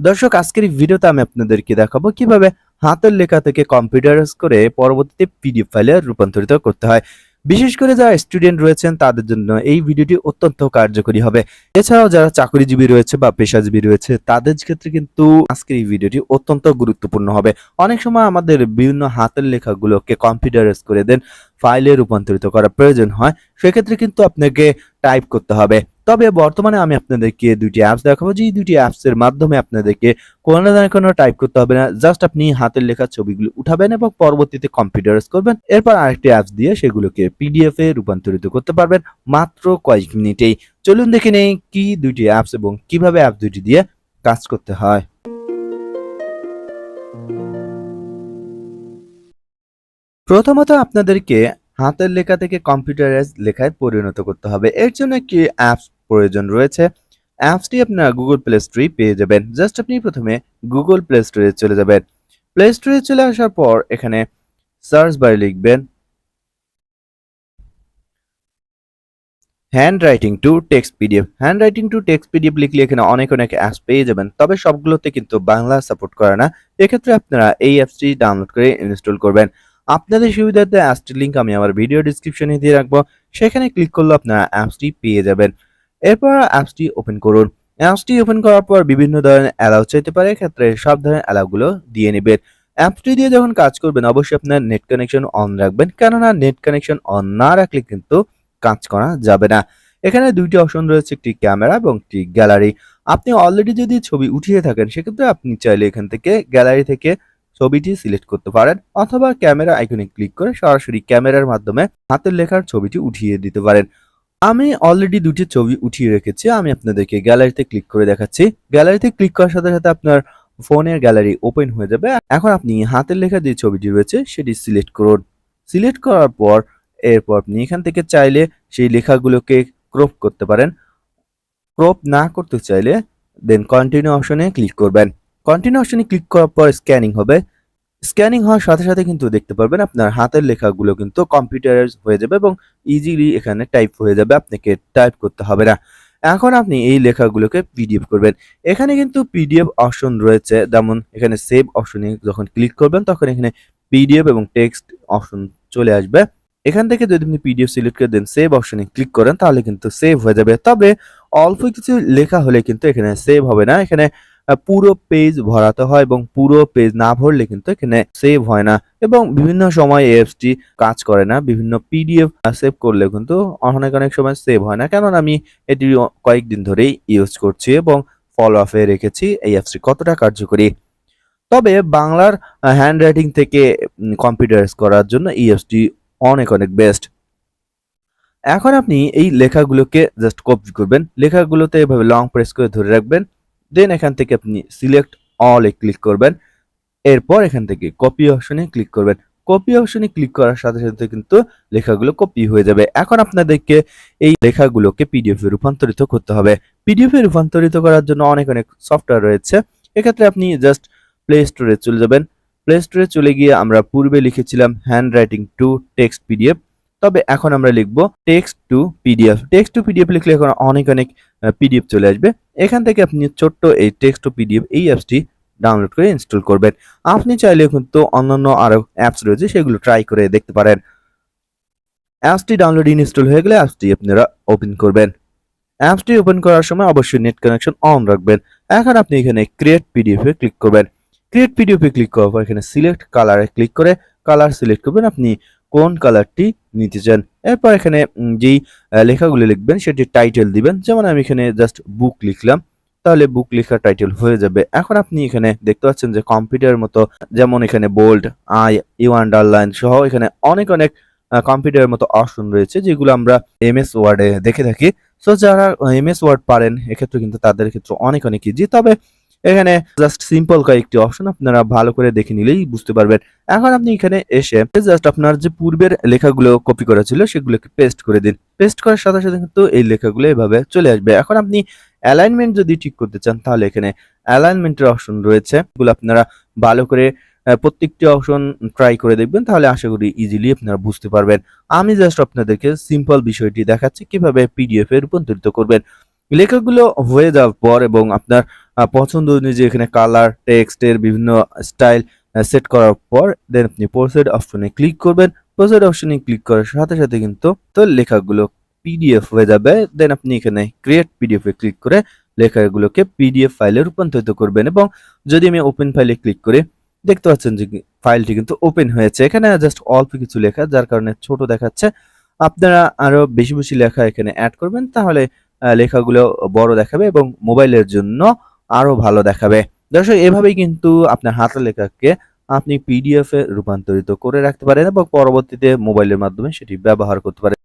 দর্শক, আজকের ভিডিওতে আমি আপনাদেরকে দেখাবো কীভাবে হাতের লেখা থেকে কম্পিউটারাইজ করে পরবর্তীতে পিডিএফ ফাইলে রূপান্তরিত করতে হয়। বিশেষ করে যারা স্টুডেন্ট রয়েছেন, তাদের জন্য এই ভিডিওটি অত্যন্ত কার্যকরী হবে। এছাড়াও যারা চাকরিজীবী রয়েছে বা পেশাজীবী রয়েছে, তাদের ক্ষেত্রে কিন্তু আজকের এই ভিডিওটি অত্যন্ত গুরুত্বপূর্ণ হবে। অনেক সময় আমাদের বিভিন্ন হাতের লেখাগুলোকে কম্পিউটারাইজ করে দেন ফাইলে রূপান্তরিত করা প্রয়োজন হয়। সেক্ষেত্রে কিন্তু আপনাকে টাইপ করতে হবে। তবে বর্তমানে আমি আপনাদেরকে দুটি অ্যাপস দেখাবো। যে এই দুইটি অ্যাপস এর মাধ্যমে আপনাদেরকে কোনো না কোনো টাইপ করতে হবে না। জাস্ট আপনি হাতের লেখা ছবিগুলো উঠাবেন এবং পরবর্তীতে কম্পিউটারাইজ করবেন। এরপর আরেকটি অ্যাপস দিয়ে সেগুলোকে পিডিএফ এ রূপান্তরিত করতে পারবেন মাত্র কয়েক মিনিটেই। চলুন দেখে নেই কি দুইটি অ্যাপস এবং কীভাবে অ্যাপ দুইটি দিয়ে কাজ করতে হয়। প্রথমত আপনাদেরকে হাতের লেখা থেকে কম্পিউটারাইজ লেখায় পরিণত করতে হবে। এর জন্য একটি অ্যাপস প্রয়োজন রয়েছে। অ্যাপসটি আপনার গুগল প্লে স্টোরে পেয়ে যাবেন। জাস্ট আপনি প্রথমে গুগল প্লে স্টোরে চলে যাবেন। প্লে স্টোরে চলে আসার পর এখানে সার্চ বারে লিখবেন handwriting to text PDF handwriting to text PDF লিখলে এখানে অনেক অনেক অ্যাপস পেয়ে যাবেন, তবে সবগুলোতে কিন্তু বাংলা সাপোর্ট করে না। এক্ষেত্রে আপনারা এই অ্যাপসটি ডাউনলোড করে ইনস্টল করবেন। আপনাদের সুবিধার্থে অ্যাপসটির লিঙ্ক আমি আমার ভিডিও ডিসক্রিপশনে দিয়ে রাখব। সেখানে ক্লিক করলে আপনারা অ্যাপসটি পেয়ে যাবেন। এরপর অ্যাপসটি ওপেন করুন। অ্যাপসটি ওপেন করার পর বিভিন্ন ধরনের অ্যালাউ চাইতে পারে, এক্ষেত্রে সব ধরনের অ্যালাউগুলো দিয়ে নেবেন। অ্যাপসটি দিয়ে যখন কাজ করবেন, অবশ্যই আপনার নেট কানেকশন অন রাখবেন, কেননা নেট কানেকশন অন না রাখলে কিন্তু কাজ করা যাবে না। এখানে দুইটি অপশন রয়েছে, একটি ক্যামেরা এবং একটি গ্যালারি আপনি অলরেডি যদি ছবি উঠিয়ে থাকেন, সেক্ষেত্রে আপনি চাইলে এখান থেকে গ্যালারি থেকে ছবিটি সিলেক্ট করতে পারেন, অথবা ক্যামেরা আইকনে ক্লিক করে সরাসরি ক্যামেরার মাধ্যমে হাতের লেখার ছবিটি উঠিয়ে দিতে পারেন। আমি অলরেডি দুটি ছবি উঠিয়ে রেখেছি, আমি আপনাদেরকে গ্যালারিতে ক্লিক করে দেখাচ্ছি। গ্যালারিতে ক্লিক করার সাথে সাথে আপনার ফোনের গ্যালারি ওপেন হয়ে যাবে। এখন আপনি হাতের লেখা যে ছবিটি রয়েছে, সেটি সিলেক্ট করুন। সিলেক্ট করার পর, এরপর আপনি এখান থেকে চাইলে সেই লেখাগুলোকে ক্রপ করতে পারেন। ক্রপ না করতে চাইলে দেন কন্টিনিউ অপশনে ক্লিক করবেন। কন্টিনিউ অপশনে ক্লিক করার পর স্ক্যানিং হবে। স্ক্যানিং হওয়ার সাথে সাথে কিন্তু দেখতে পারবেন আপনার হাতের লেখাগুলো কিন্তু কম্পিউটারাইজ হয়ে যাবে এবং ইজিলি এখানে টাইপ হয়ে যাবে, আপনাকে টাইপ করতে হবে না। এখন আপনি এই লেখাগুলোকে পিডিএফ করবেন। এখানে কিন্তু পিডিএফ অপশন রয়েছে, যেমন এখানে সেভ অপশনে যখন ক্লিক করবেন তখন এখানে পিডিএফ এবং টেক্সট অপশন চলে আসবে। এখান থেকে যদি আপনি পিডিএফ সিলেক্ট করে দেন সেভ অপশনে ক্লিক করেন, তাহলে কিন্তু সেভ হয়ে যাবে। তবে অল্প কিছু লেখা হলে কিন্তু এখানে সেভ হবে না। এখানে পুরো পেজ ভরাতে হয় এবং পুরো পেজ না ভরলে কিন্তু এখানে সেভ হয় না এবং বিভিন্ন সময় অ্যাপসটি কাজ করে না, বিভিন্ন পিডিএফ সেভ করলে কিন্তু অনেক অনেক সময় সেভ হয় না। কেননা আমি এটি কয়েকদিন ধরেই ইউজ করছি এবং ফলো আপে রেখেছি এই অ্যাপসটি কতটা কার্যকরী? তবে বাংলার হ্যান্ড রাইটিং থেকে কম্পিউটারাইজ করার জন্য এই অ্যাপসটি অনেক অনেক বেস্ট এখন আপনি এই লেখাগুলোকে জাস্ট কপি করবেন। লেখাগুলোতে এভাবে লং প্রেস করে ধরে রাখবেন। দেন এখান থেকে আপনি সিলেক্ট অল এ ক্লিক করবেন। এরপর এখান থেকে কপি অপশনে ক্লিক করবেন। কপি অপশনে ক্লিক করার সাথে সাথে কিন্তু লেখাগুলো কপি হয়ে যাবে। এখন আপনাদেরকে এই লেখাগুলোকে পিডিএফ রূপান্তরিত করতে হবে। পিডিএফ রূপান্তরিত করার জন্য অনেক অনেক সফটওয়্যার রয়েছে। এক্ষেত্রে আপনি জাস্ট প্লে স্টোরে চলে যাবেন। প্লে স্টোরে চলে গিয়ে আমরা পূর্বে লিখেছিলাম hand writing to text PDF তবে এখন আমরা লিখব text to PDF text to PDF লিখলে এখন অনেক অনেক পিডিএফ চলে আসবে। এখান থেকে আপনি ছোট্ট এই টেক্সট টু পিডিএফ এই অ্যাপসটি ডাউনলোড করে ইনস্টল করবেন। আপনি চাইলে কিন্তু অন্যান্য আরও অ্যাপস রয়েছে, সেগুলো ট্রাই করে দেখতে পারেন। অ্যাপসটি ডাউনলোড ইনস্টল হয়ে গেলে অ্যাপসটি আপনারা ওপেন করবেন। অ্যাপসটি ওপেন করার সময় অবশ্যই নেট কানেকশন অন রাখবেন। এখন আপনি এখানে ক্রিয়েট পিডিএফে ক্লিক করবেন। ক্রিয়েট পিডিএফে ক্লিক করার পর এখানে সিলেক্ট কালারে ক্লিক করে কালার সিলেক্ট করবেন। আপনি কোন কালারটি নিতে চান। এরপর এখানে যেই লেখাগুলো লিখবেন, সেটি টাইটেল দিবেন। যেমন আমি এখানে জাস্ট বুক লিখলাম, তাহলে বুক লেখা টাইটেল হয়ে যাবে। এখন আপনি এখানে দেখতে পাচ্ছেন যে কম্পিউটারের মতো, যেমন এখানে বোল্ড আই ইউ আন্ডারলাইন সহ এখানে অনেক অনেক কম্পিউটারের মতো অপশন রয়েছে, যেগুলো আমরা এমএস ওয়ার্ডে দেখে থাকি। সো যারা এমএস ওয়ার্ড পারেন, এক্ষেত্রে কিন্তু তাদের ক্ষেত্রে অনেক অনেক ইজি তবে এখানে জাস্ট সিম্পল কয়েকটি অপশন আপনারা ভালো করে দেখে নিলেই বুঝতে পারবেন। এখন আপনি এখানে এসে জাস্ট আপনার যে পূর্বের লেখাগুলো কপি করা ছিল সেগুলোকে পেস্ট করে দিন। পেস্ট করার সাথে সাথে কিন্তু এই লেখাগুলো এভাবে চলে আসবে। এখন আপনি অ্যালাইনমেন্ট যদি ঠিক করতে চান, তাহলে এখানে অ্যালাইনমেন্টের অপশন রয়েছে। এগুলো আপনারা ভালো করে প্রত্যেকটি অপশন ট্রাই করে দেখবেন, তাহলে আশা করি ইজিলি আপনারা বুঝতে পারবেন। আমি জাস্ট আপনাদেরকে সিম্পল বিষয়টি দেখাচ্ছি, কীভাবে পিডিএফ এ রূপান্তরিত করবেন। লেখাগুলো হয়ে যাওয়ার পর এবং আপনার পছন্দ অনুযায়ী এখানে কালার, টেক্সটের বিভিন্ন স্টাইল সেট করার পর দেন আপনি প্রসিড অপশনে ক্লিক করবেন। প্রসিড অপশনে ক্লিক করার সাথে, সাথে কিন্তু তো লেখাগুলো পিডিএফ হয়ে যাবে। দেন আপনি এখানে ক্রিয়েট পিডিএফ এ ক্লিক করে লেখাগুলোকে পিডিএফ ফাইলে রূপান্তরিত করবেন এবং যদি আমি ওপেন ফাইলে ক্লিক করি দেখতে পাচ্ছেন যে ফাইলটি কিন্তু ওপেন হয়েছে। এখানে জাস্ট অল্প কিছু লেখা যার কারণে ছোট দেখাচ্ছে। আপনারা আরও বেশি, বেশি লেখা এখানে অ্যাড করবেন তাহলে লেখাগুলো বড় দেখাবে এবং মোবাইলের জন্য আরও ভালো দেখাবে। দর্শক, এভাবেই কিন্তু আপনার হাতের লেখাকে আপনি পিডিএফ এ রূপান্তরিত করে রাখতে পারেন এবং পরবর্তীতে মোবাইলের মাধ্যমে সেটি ব্যবহার করতে পারেন।